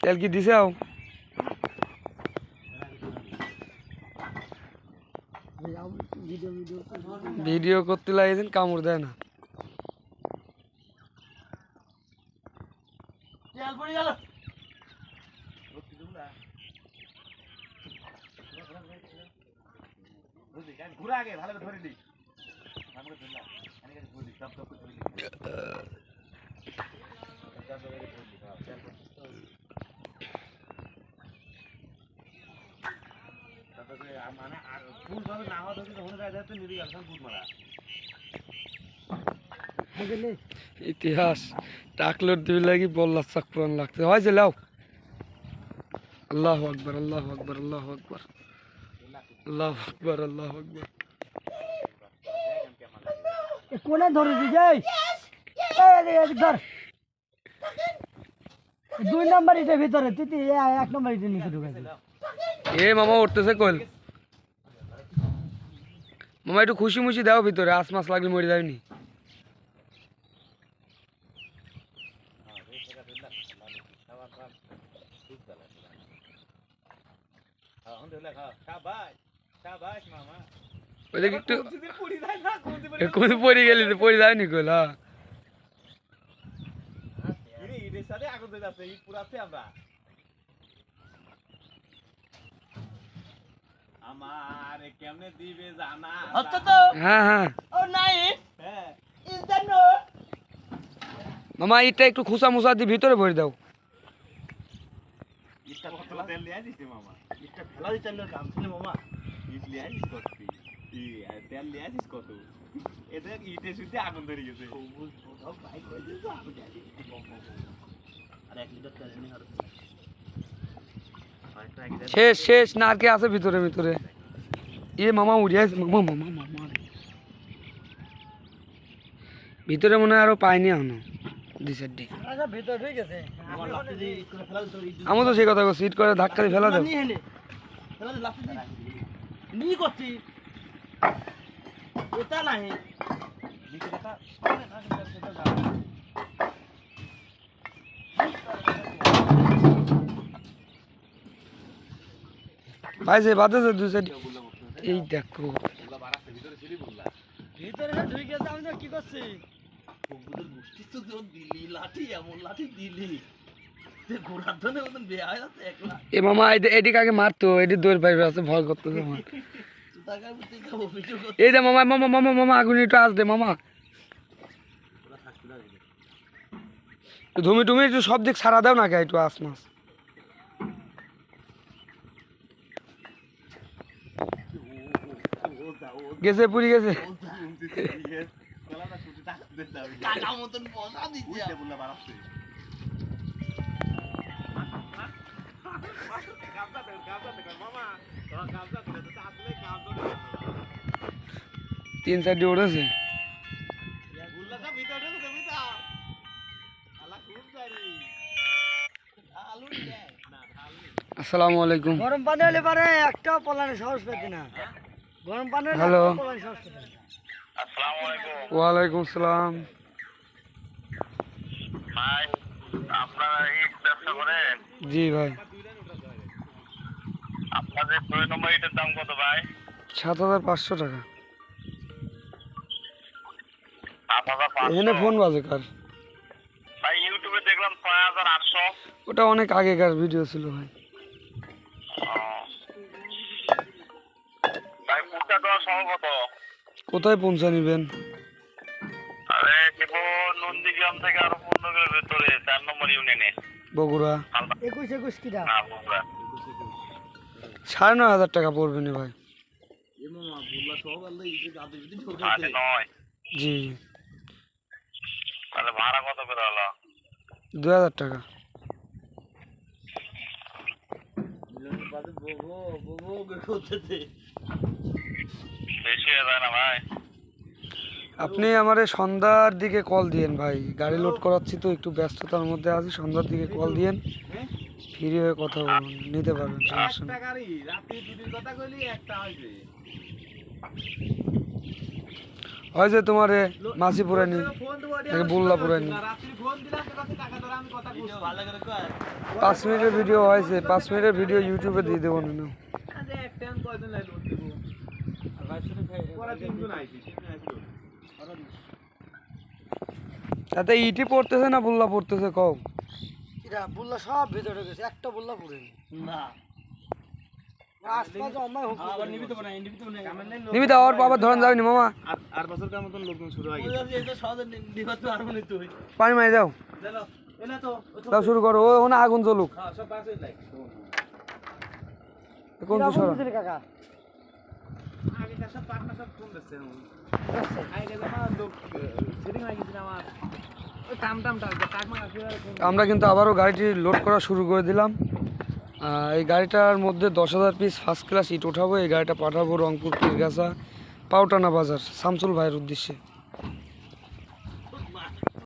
তেল কি দিছে আও? ভিডিও করতে লাগিয়েছেন কামড় দেয় না। ঘুরে আগে ভালো করে ধরে দিই মানে আর ফুল ভাবে না হওয়া ধরে তখন গায়ে যাচ্ছে নিয়ে গেল ফুল মারা ইতিহাস, টাকলোর দুই লাগি বল্লা চাক পুরান লাগতে। হয় যে লাও। আল্লাহ আকবর আল্লাহ আকবর আল্লাহ আকবর। আল্লাহ আকবর আল্লাহ আকবর। কোনে ধরে দিছে ধর। দুই নাম্বার ইটের ভিতরে তুই তুই এক নাম্বার ইটের নিচে ঢুকেছে এ মামা উঠতেছে কল। মামা একটু খুশি মুশি দাও ভিতরে আস মাস লাগলে মরে কোন পড়ে গেলি তো পড়ে যায়নি কল হ্যাঁ। সাথে আগুন ধরে যাচ্ছে ইট পুরাচ্ছে আমরা। আমার কেমনে দিবে জানা হ্যাঁ হ্যাঁ। ও নাই। হ্যাঁ। ইজ দ্যাট নো মামা এটা একটু খুসা মুসা দিয়ে ভিতরে ভরে দাও। ইটটা কত তেল লিয়ে রে মামা? ইটটা ফেলা দিতে কাম ছিল মামা। ইট লিয়ে আসিস কত? ই, তেল লিয়ে আসিস কত? এতে ইটে সুতে আগুন ধরে গেছে। আর আরেকটা এক লিটার শেষ শেষ না কে আছে ভিতরে ভিতরে। এ মামা উড়ে আছে মামা মামা মামা ভিতরে মনে হয় আরও পাইনি এখনও দুই ইট ইট আমি তো সেই কথা সিট করে ধাক্কা দিয়ে ফেলা করছি নাই না পাইছে বাজেছে দুই সাইড এই দেখো। ভিতরে যে ঢুকে গেছে আমি কি করছি? যে এ মামা মারতো এটি দৌড় পাইবে আছে ভয় করতে এই যে মামা মামা মামা মামা আগুন একটু আস দে মামা। ধুমি টুমি একটু সব দিক সারা দাও না কে একটু আস মাস। গেছে, পুরি গেছে। তিন চারটি উড়েছে। আসসালামু আলাইকুম। গরম পানি হলে পারে একটা পলানে সাহস পেতে না। হ্যালো। ওয়ালাইকুম করেন? জি ভাই। আপনাদের দুই নম্বর ইটের দাম কত ভাই? সাত হাজার পাঁচশো টাকা। এখানে ফোন বাজে কার? ভাই ইউটিউবে দেখলাম ছয় হাজার আটশো। ওটা অনেক আগেকার ভিডিও ছিল ভাই। কোথায় পৌঁছা নিবেন নন্দীগ্রাম থেকে আরও পনেরো কিলোর ভেতরে চার নম্বর ইউনিয়নে বগুড়া একুশ একুশ কিটা সাড়ে নয় হাজার টাকা পড়বে না ভাই জি তাহলে ভাড়া কত করে হলো দু হাজার টাকা হয়ে যায় না ভাই আপনি আমারে সন্ধ্যার দিকে কল দিয়েন ভাই। গাড়ি লোড করাচ্ছি তো একটু ব্যস্ততার মধ্যে আছি সন্ধ্যার দিকে কল দিয়েন। ফ্রি হয়ে কথা বলুন নিতে পারবেন সমস্যা একটা গাড়ি রাত্রি দুটির কথা কইলি একটা হয়েছে হয় যে তোমার মাসি পুরানি বুল্লা পুরানি রাত্রি ফোন দিলাম তোর কাছে টাকা ভালো করে কর পাঁচ মিনিটের ভিডিও হয়েছে পাঁচ মিনিটের ভিডিও ইউটিউবে দিয়ে দেবো না তাতে ইটি পড়তেছে না বুল্লা পড়তেছে কও? এটা বুল্লা সব ভিতরে গেছে একটা বুল্লা পড়ে না। আশপাশে আবার নিবি তো না নিবি তো না নিবি দাও ওর বাবা ধরেন যাবেনি মামা? আর আর বছরকার মতন লোকজন শুরু হয়ে গেছে। এটা সহজে নিবা তো আর মনে পানি শুরু করো ও ওখানে আগুন জ্বলুক। হ্যাঁ কোন কাকা আগে সব পাটনা সব কোন দিচ্ছে আগে আমার কিন্তু আবারও গাড়িটি লোড করা শুরু করে দিলাম। এই গাড়িটার মধ্যে দশ হাজার পিস ফার্স্ট ক্লাস ইট ওঠাবো। এই গাড়িটা পাঠাবো রংপুর পীরগাছা পাউটানা বাজার, শামসুল ভাইয়ের উদ্দেশ্যে।